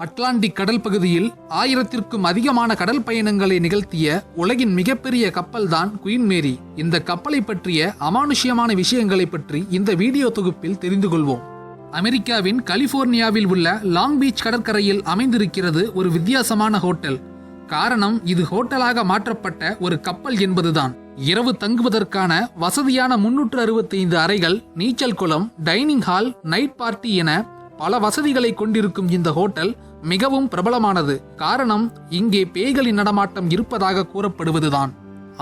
Atlantic கடல் பகுதியில் ஆயிரத்திற்கும் அதிகமான கடல் பயணங்களை நிகழ்த்திய உலகின் மிகப்பெரிய கப்பல்தான் குயின் மேரி. இந்த கப்பலை பற்றிய அமானுஷ்யமான விஷயங்களை பற்றி இந்த வீடியோ தொகுப்பில் தெரிந்து கொள்வோம். அமெரிக்காவின் கலிபோர்னியாவில் உள்ள லாங் பீச் கடற்கரையில் அமைந்திருக்கிறது ஒரு வித்தியாசமான ஹோட்டல். காரணம் இது ஹோட்டலாக மாற்றப்பட்ட ஒரு கப்பல் என்பதுதான். இரவு தங்குவதற்கான வசதியான முன்னூற்று அறுபத்தைந்து அறைகள் நீச்சல் குளம் டைனிங் ஹால் நைட் பார்ட்டி என பல வசதிகளை கொண்டிருக்கும் இந்த ஹோட்டல் மிகவும் பிரபலமானது. காரணம் இங்கே பேய்களின் நடமாட்டம் இருப்பதாக கூறப்படுவதுதான்.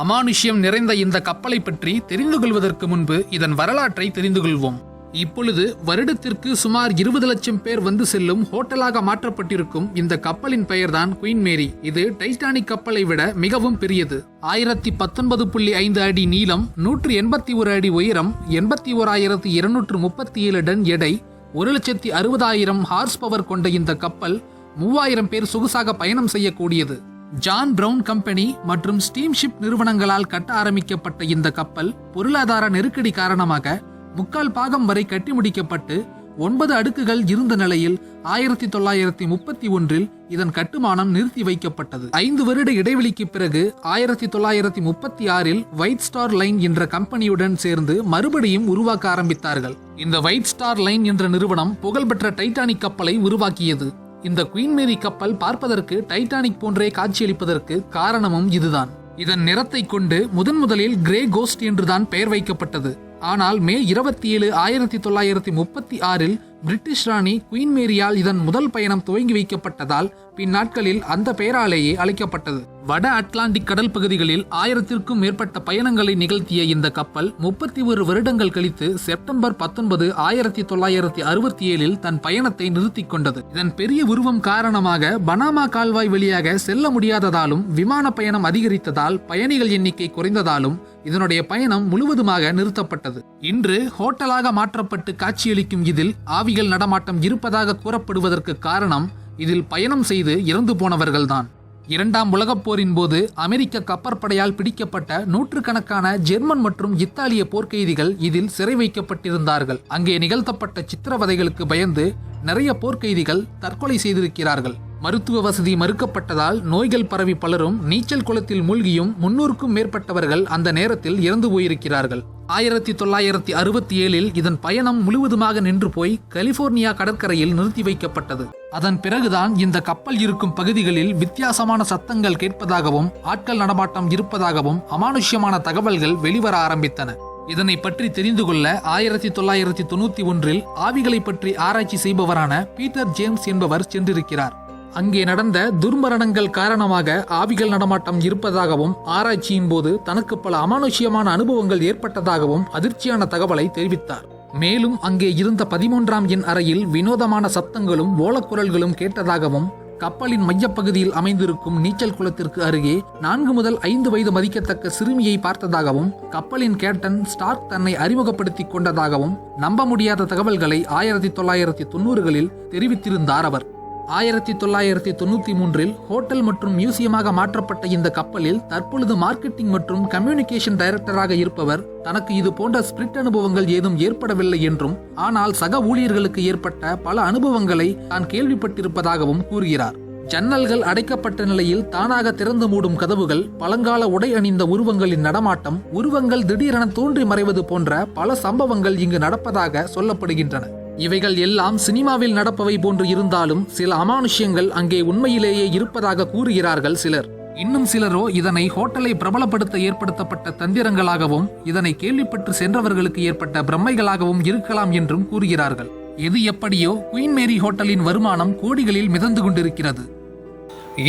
அமானுஷ்யம் நிறைந்த இந்த கப்பலை பற்றி தெரிந்து கொள்வதற்கு முன்பு இதன் வரலாற்றை தெரிந்து கொள்வோம். இப்பொழுது வருடத்திற்கு சுமார் இருபது லட்சம் பேர் வந்து செல்லும் ஹோட்டலாக மாற்றப்பட்டிருக்கும் இந்த கப்பலின் பெயர்தான் குயின் மேரி. இது டைட்டானிக் கப்பலை விட மிகவும் பெரியது. ஆயிரத்தி பத்தொன்பது புள்ளி ஐந்து அடி நீளம் நூற்று எண்பத்தி ஒரு அடி உயரம் எண்பத்தி ஓராயிரத்தி இருநூற்று முப்பத்தி ஏழு டன் எடை ஒரு லட்சத்தி அறுபதாயிரம் ஹார்ஸ் பவர் கொண்ட இந்த கப்பல் மூவாயிரம் பேர் சொகுசாக பயணம் செய்யக்கூடியது. ஜான் பிரவுன் கம்பெனி மற்றும் ஸ்டீம்ஷிப் நிறுவனங்களால் கட்ட ஆரம்பிக்கப்பட்ட இந்த கப்பல் பொருளாதார நெருக்கடி காரணமாக முக்கால் பாகம் வரை கட்டி முடிக்கப்பட்டு ஒன்பது அடுக்குகள் இருந்த நிலையில் ஆயிரத்தி தொள்ளாயிரத்தி முப்பத்தி ஒன்றில் இதன் கட்டுமானம் நிறுத்தி வைக்கப்பட்டது. ஐந்து வருட இடைவெளிக்கு பிறகு ஆயிரத்தி தொள்ளாயிரத்தி முப்பத்தி ஆறில் ஒயிட் ஸ்டார் லைன் என்ற கம்பெனியுடன் சேர்ந்து மறுபடியும் உருவாக்க ஆரம்பித்தார்கள். இந்த ஒயிட் ஸ்டார் லைன் என்ற நிறுவனம் புகழ்பெற்ற டைட்டானிக் கப்பலை உருவாக்கியது. இந்த குயின் மேரி கப்பல் பார்ப்பதற்கு டைட்டானிக் போன்றே காட்சியளிப்பதற்கு காரணமும் இதுதான். இதன் நிறத்தை கொண்டு முதன் முதலில் கிரே கோஸ்ட் என்றுதான் பெயர் வைக்கப்பட்டது. ஆனால் மே இருபத்தி ஏழு ஆயிரத்தி தொள்ளாயிரத்தி முப்பத்தி ஆறில் பிரிட்டிஷ் ராணி குயின் மேரியால் இதன் முதல் பயணம் துவங்கி வைக்கப்பட்டதால் பின்னாட்களில் அந்த பெயராலேயே அழைக்கப்பட்டது. வட அட்லாண்டிக் கடல் பகுதிகளில் ஆயிரத்திற்கும் மேற்பட்ட பயணங்களை நிகழ்த்திய இந்த கப்பல் முப்பத்தி ஒரு வருடங்கள் கழித்து செப்டம்பர் பத்தொன்பது ஆயிரத்தி தொள்ளாயிரத்தி அறுபத்தி ஏழில் தன் பயணத்தை நிறுத்திக் கொண்டது. இதன் பெரிய உருவம் காரணமாக பனாமா கால்வாய் வழியாக செல்ல முடியாததாலும் விமான பயணம் அதிகரித்ததால் பயணிகள் எண்ணிக்கை குறைந்ததாலும் இதனுடைய பயணம் முழுவதுமாக நிறுத்தப்பட்டது. இன்று ஹோட்டலாக மாற்றப்பட்டு காட்சியளிக்கும் இதில் ஆவிகள் நடமாட்டம் இருப்பதாக கூறப்படுவதற்கு காரணம் இதில் பயணம் செய்து இறந்து போனவர்கள்தான். இரண்டாம் உலகப் போரின் போது அமெரிக்க கப்பற்படையால் பிடிக்கப்பட்ட நூற்றுக்கணக்கான ஜெர்மன் மற்றும் இத்தாலிய போர்க்கைதிகள் இதில் சிறை வைக்கப்பட்டிருந்தார்கள். அங்கே நிகழ்த்தப்பட்ட சித்திரவதைகளுக்கு பயந்து நிறைய போர்க்கைதிகள் தற்கொலை செய்திருக்கிறார்கள். மருத்துவ வசதி மறுக்கப்பட்டதால் நோய்கள் பரவி பலரும் நீச்சல் குளத்தில் மூழ்கியும் முன்னூறுக்கும் மேற்பட்டவர்கள் அந்த நேரத்தில் இறந்து போயிருக்கிறார்கள். ஆயிரத்தி தொள்ளாயிரத்தி அறுபத்தி ஏழில் இதன் பயணம் முழுவதுமாக நின்று போய் கலிபோர்னியா கடற்கரையில் நிறுத்தி வைக்கப்பட்டது. அதன் பிறகுதான் இந்த கப்பல் இருக்கும் பகுதிகளில் வித்தியாசமான சத்தங்கள் கேட்பதாகவும் ஆட்கள் நடமாட்டம் இருப்பதாகவும் அமானுஷ்யமான தகவல்கள் வெளிவர ஆரம்பித்தன. இதனை பற்றி தெரிந்து கொள்ள ஆயிரத்தி தொள்ளாயிரத்தி தொண்ணூத்தி ஒன்றில் ஆவிகளை பற்றி ஆராய்ச்சி செய்பவரான பீட்டர் ஜேம்ஸ் என்பவர் சென்றிருக்கிறார். அங்கே நடந்த துர்மரணங்கள் காரணமாக ஆவிகள் நடமாட்டம் இருப்பதாகவும் ஆராய்ச்சியின் போது தனக்கு பல அமானுஷ்யமான அனுபவங்கள் ஏற்பட்டதாகவும் அதிர்ச்சியான தகவலை தெரிவித்தார். மேலும் அங்கே இருந்த பதிமூன்றாம் எண் அறையில் வினோதமான சத்தங்களும் ஓலக்குரல்களும் கேட்டதாகவும் கப்பலின் மையப்பகுதியில் அமைந்திருக்கும் நீச்சல் குளத்திற்கு அருகே நான்கு முதல் ஐந்து வயது மதிக்கத்தக்க சிறுமியை பார்த்ததாகவும் கப்பலின் கேப்டன் ஸ்டார்க் தன்னை அறிமுகப்படுத்திக் கொண்டதாகவும் நம்ப முடியாத தகவல்களை ஆயிரத்தி தொள்ளாயிரத்தி தொண்ணூறுகளில் தெரிவித்திருந்தார் அவர். ஆயிரத்தி தொள்ளாயிரத்தி தொண்ணூத்தி மூன்றில் ஹோட்டல் மற்றும் மியூசியமாக மாற்றப்பட்ட இந்த கப்பலில் தற்பொழுது மார்க்கெட்டிங் மற்றும் கம்யூனிகேஷன் டைரக்டராக இருப்பவர் தனக்கு இது போன்ற ஸ்பிரிட் அனுபவங்கள் ஏதும் ஏற்படவில்லை என்றும் ஆனால் சக ஊழியர்களுக்கு ஏற்பட்ட பல அனுபவங்களை தான் கேள்விப்பட்டிருப்பதாகவும் கூறுகிறார். ஜன்னல்கள் அடைக்கப்பட்ட நிலையில் தானாக திறந்து மூடும் கதவுகள் பழங்கால உடை அணிந்த உருவங்களின் நடமாட்டம் உருவங்கள் திடீரென தோன்றி மறைவது போன்ற பல சம்பவங்கள் இங்கு நடப்பதாக சொல்லப்படுகின்றன. இவைகள் எல்லாம் சினிமாவில் நடப்பவை போன்று இருந்தாலும் சில அமானுஷ்யங்கள் அங்கே உண்மையிலேயே இருப்பதாக கூறுகிறார்கள் சிலர். இன்னும் சிலரோ இதனை ஹோட்டலை பிரபலப்படுத்த ஏற்படுத்தப்பட்ட தந்திரங்களாகவும் இதனை கேள்விப்பட்டு சென்றவர்களுக்கு ஏற்பட்ட பிரம்மைகளாகவும் இருக்கலாம் என்றும் கூறுகிறார்கள். எது எப்படியோ குயின் மேரி ஹோட்டலின் வருமானம் கோடிகளில் மிதந்து கொண்டிருக்கிறது.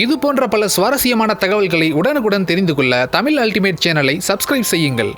இது போன்ற பல சுவாரஸ்யமான தகவல்களை உடனுக்குடன் தெரிந்து கொள்ள தமிழ் அல்டிமேட் சேனலை சப்ஸ்கிரைப் செய்யுங்கள்.